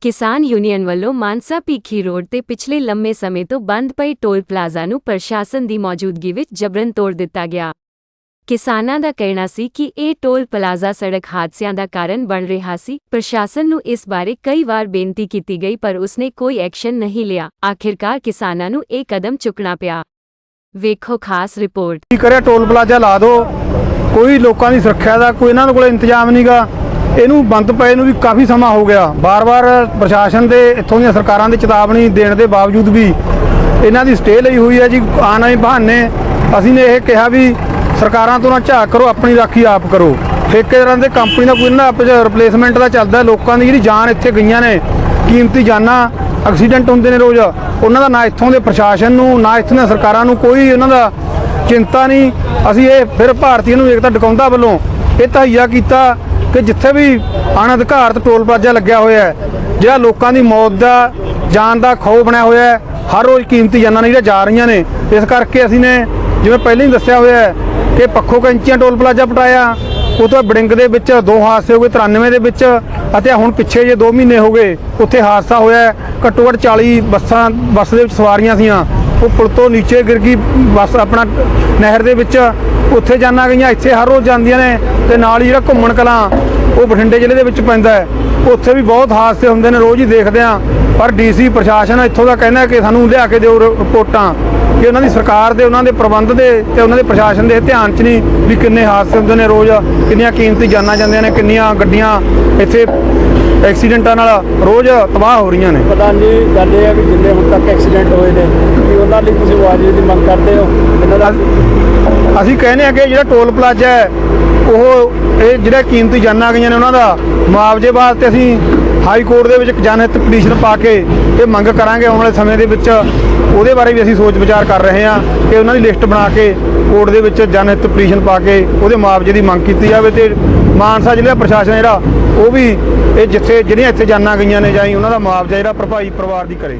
ਕਿਸਾਨ ਯੂਨੀਅਨ ਵੱਲੋਂ ਮਾਨਸਾ ਭੀਖੀ ਰੋਡ ਤੇ ਪਿਛਲੇ ਲੰਮੇ ਸਮੇਂ ਤੋਂ ਬੰਦ ਪਈ ਟੋਲ ਪਲਾਜ਼ਾ ਨੂੰ ਪ੍ਰਸ਼ਾਸਨ ਦੀ ਮੌਜੂਦਗੀ ਵਿੱਚ ਜਬਰਨ ਤੋੜ ਦਿੱਤਾ ਗਿਆ। ਕਿਸਾਨਾਂ ਦਾ ਕਹਿਣਾ ਸੀ ਕਿ ਇਹ ਟੋਲ ਪਲਾਜ਼ਾ ਸੜਕ ਹਾਦਸਿਆਂ ਦਾ ਕਾਰਨ ਬਣ ਰਿਹਾ ਸੀ। ਪ੍ਰਸ਼ਾਸਨ ਨੂੰ ਇਸ ਬਾਰੇ ਕਈ ਵਾਰ ਬੇਨਤੀ ਕੀਤੀ ਗਈ, ਪਰ ਉਸਨੇ ਕੋਈ ਐਕਸ਼ਨ ਨਹੀਂ ਲਿਆ। ਆਖਿਰਕਾਰ ਕਿਸਾਨਾਂ ਨੂੰ ਇਹ ਕਦਮ ਚੁੱਕਣਾ ਪਿਆ। ਵੇਖੋ ਖਾਸ ਰਿਪੋਰਟ। ਕੀ ਕਰਿਆ? ਟੋਲ ਪਲਾਜ਼ਾ ਲਾ ਦਿਓ। ਕੋਈ ਲੋਕਾਂ ਦੀ ਸੁਰੱਖਿਆ ਦਾ, ਕੋਈ ਇਹਨਾਂ ਕੋਲ ਇੰਤਜ਼ਾਮ ਨਹੀਂਗਾ ਇਹਨੂੰ ਬੰਦ ਪਏ ਨੂੰ ਵੀ ਕਾਫੀ ਸਮਾਂ ਹੋ ਗਿਆ। ਬਾਰ-ਬਾਰ ਪ੍ਰਸ਼ਾਸਨ ਦੇ ਇੱਥੋਂ ਦੀਆਂ ਸਰਕਾਰਾਂ ਦੇ ਚੇਤਾਵਨੀ ਦੇਣ ਦੇ ਬਾਵਜੂਦ ਵੀ ਇਹਨਾਂ ਦੀ ਸਟੇ ਲਈ ਹੋਈ ਹੈ ਜੀ, ਆਉਣ ਹੀ ਬਹਾਨੇ। ਅਸੀਂ ਨੇ ਇਹ ਕਿਹਾ ਵੀ ਸਰਕਾਰਾਂ ਤੋਂ ਨਾ ਝਾਕ ਕਰੋ, ਆਪਣੀ ਰਾਖੀ ਆਪ ਕਰੋ। ਠੇਕੇਦਾਰਾਂ ਦੇ ਕੰਪਨੀ ਦਾ ਕੋਈ ਨਾ ਆਪਸ ਰਿਪਲੇਸਮੈਂਟ ਦਾ ਚੱਲਦਾ ਲੋਕਾਂ ਦੀ ਜਿਹੜੀ ਜਾਨ ਇੱਥੇ ਗਈਆਂ ਨੇ, ਕੀਮਤੀ ਜਾਨਾਂ ਐਕਸੀਡੈਂਟ ਹੁੰਦੇ ਨੇ ਰੋਜ਼, ਉਹਨਾਂ ਦਾ ਨਾ ਇੱਥੋਂ ਦੇ ਪ੍ਰਸ਼ਾਸਨ ਨੂੰ, ਨਾ ਇੱਥੋਂ ਦੀਆਂ ਸਰਕਾਰਾਂ ਨੂੰ ਕੋਈ ਉਹਨਾਂ ਦਾ ਚਿੰਤਾ ਨਹੀਂ। ਅਸੀਂ ਇਹ ਫਿਰ ਭਾਰਤੀਆਂ ਨੂੰ ਏਕਤਾ ਡਕਾਉਂਦਾ ਵੱਲੋਂ ਇਹ ਤਹਈਆ ਕੀਤਾ ਕਿ ਜਿੱਥੇ ਵੀ ਅਣਅਧਿਕਾਰਤ ਟੋਲ ਪਲਾਜ਼ਾ ਲੱਗਿਆ ਹੋਇਆ ਹੈ, ਜਿਹੜਾ ਲੋਕਾਂ ਦੀ ਮੌਤ ਦਾ, ਜਾਨ ਦਾ ਖੌਫ ਬਣਿਆ ਹੋਇਆ ਹੈ, ਹਰ ਰੋਜ਼ ਕੀਮਤੀ ਜਾਨਾਂ ਨੇ ਜਿਹੜਾ ਜਾ ਰਹੀਆਂ ਨੇ, ਇਸ ਕਰਕੇ ਅਸੀਂ ਨੇ ਜਿਵੇਂ ਪਹਿਲਾਂ ਹੀ ਦੱਸਿਆ ਹੋਇਆ ਹੈ ਕਿ ਪੱਖੋ ਕੈਂਚੀਆਂ ਟੋਲ ਪਲਾਜ਼ਾ ਪਟਾਇਆ, ਉਹ ਤੋਂ ਬੜਿੰਗ ਦੇ ਵਿੱਚ ਦੋ ਹਾਦਸੇ ਹੋ ਗਏ 93 ਦੇ ਵਿੱਚ, ਅਤੇ ਹੁਣ ਪਿੱਛੇ ਜੇ 2 ਮਹੀਨੇ ਹੋ ਗਏ, ਉੱਥੇ ਹਾਦਸਾ ਹੋਇਆ ਘੱਟੋ ਘੱਟ 40 ਬੱਸਾਂ, ਬੱਸ ਦੇ ਵਿੱਚ ਸਵਾਰੀਆਂ ਸੀਆਂ। ਉਹ ਪੁਲ ਤੋਂ ਨੀਚੇ ਗਿਰ ਗਈ, ਬੱਸ ਆਪਣਾ ਨਹਿਰ ਦੇ ਵਿੱਚ ਉੱਥੇ ਜਾਣਾ ਗਈਆਂ, ਇੱਥੇ ਹਰ ਰੋਜ਼ ਜਾਂਦੀਆਂ ਨੇ ਤੇ ਨਾਲ ਹੀ ਜਿਹੜਾ ਘੁੰਮਣ ਕਲਾਂ ਉਹ ਬਠਿੰਡੇ ਜ਼ਿਲ੍ਹੇ ਦੇ ਵਿੱਚ ਪੈਂਦਾ ਹੈ। ਉੱਥੇ ਵੀ ਬਹੁਤ ਹਾਦਸੇ ਹੁੰਦੇ ਨੇ, ਰੋਜ਼ ਹੀ ਦੇਖਦੇ ਆ ਪਰ ਡੀਸੀ ਪ੍ਰਸ਼ਾਸਨ ਇੱਥੋਂ ਦਾ ਕਹਿੰਦਾ ਕਿ ਸਾਨੂੰ ਲਿਆ ਕੇ ਦਿਓ ਰਿਪੋਰਟਾਂ ਕਿ ਉਹਨਾਂ ਦੀ ਸਰਕਾਰ ਦੇ, ਉਹਨਾਂ ਦੇ ਪ੍ਰਬੰਧ ਦੇ ਤੇ ਉਹਨਾਂ ਦੇ ਪ੍ਰਸ਼ਾਸਨ ਦੇ ਧਿਆਨ 'ਚ ਨਹੀਂ ਵੀ ਕਿੰਨੇ ਹਾਦਸੇ ਹੁੰਦੇ ਨੇ ਰੋਜ਼, ਕਿੰਨੀਆਂ ਕੀਮਤੀ ਜਾਨਾਂ ਜਾਂਦੀਆਂ ਨੇ, ਕਿੰਨੀਆਂ ਗੱਡੀਆਂ ਇੱਥੇ ਐਕਸੀਡੈਂਟਾਂ ਨਾਲ ਰੋਜ਼ ਤਬਾਹ ਹੋ ਰਹੀਆਂ ਨੇ। ਪਤਾ ਨਹੀਂ, ਗੱਲ ਇਹ ਹੈ ਕਿ ਜਿੰਨੇ ਹੁਣ ਤੱਕ ਐਕਸੀਡੈਂਟ ਹੋਏ ਨੇ ਉਹਨਾਂ ਲਈ ਤੁਸੀਂ ਮੁਆਵਜ਼ੇ ਦੀ ਮੰਗ ਕਰਦੇ ਹੋ, ਇਹਨਾਂ ਦਾ ਅਸੀਂ ਕਹਿੰਦੇ ਆ ਕਿ ਜਿਹੜਾ ਟੋਲ ਪਲਾਜ਼ਾ ਹੈ, ਉਹ ਇਹ ਜਿਹੜਾ ਕੀਮਤੀ ਜਾਨਾਂ ਗਈਆਂ ਨੇ ਉਹਨਾਂ ਦਾ, ਮੁਆਵਜ਼ੇ ਵਾਸਤੇ ਅਸੀਂ ਹਾਈ ਕੋਰਟ ਦੇ ਵਿੱਚ ਇੱਕ ਜਨਹਿਤ ਪਟੀਸ਼ਨ ਪਾ ਕੇ ਇਹ ਮੰਗ ਕਰਾਂਗੇ ਆਉਣ ਵਾਲੇ ਸਮੇਂ ਦੇ ਵਿੱਚ। ਉਹਦੇ ਬਾਰੇ ਵੀ ਅਸੀਂ ਸੋਚ ਵਿਚਾਰ ਕਰ ਰਹੇ ਹਾਂ ਕਿ ਉਹਨਾਂ ਦੀ ਲਿਸਟ ਬਣਾ ਕੇ ਕੋਰਟ ਦੇ ਵਿੱਚ ਜਨਹਿਤ ਪਟੀਸ਼ਨ ਪਾ ਕੇ ਉਹਦੇ ਮੁਆਵਜ਼ੇ ਦੀ ਮੰਗ ਕੀਤੀ ਜਾਵੇ ਤੇ ਮਾਨਸਾ ਜ਼ਿਲ੍ਹਾ ਪ੍ਰਸ਼ਾਸਨ ਜਿਹੜਾ, ਉਹ ਵੀ ਇਹ ਜਿੱਥੇ ਜਿਹੜੀਆਂ ਇੱਥੇ ਜਾਨਾਂ ਗਈਆਂ ਨੇ ਜਾਈ ਉਹਨਾਂ ਦਾ ਮੁਆਵਜ਼ਾ ਜਿਹੜਾ ਭਰਪਾਈ ਪਰਿਵਾਰ ਦੀ ਕਰੇ।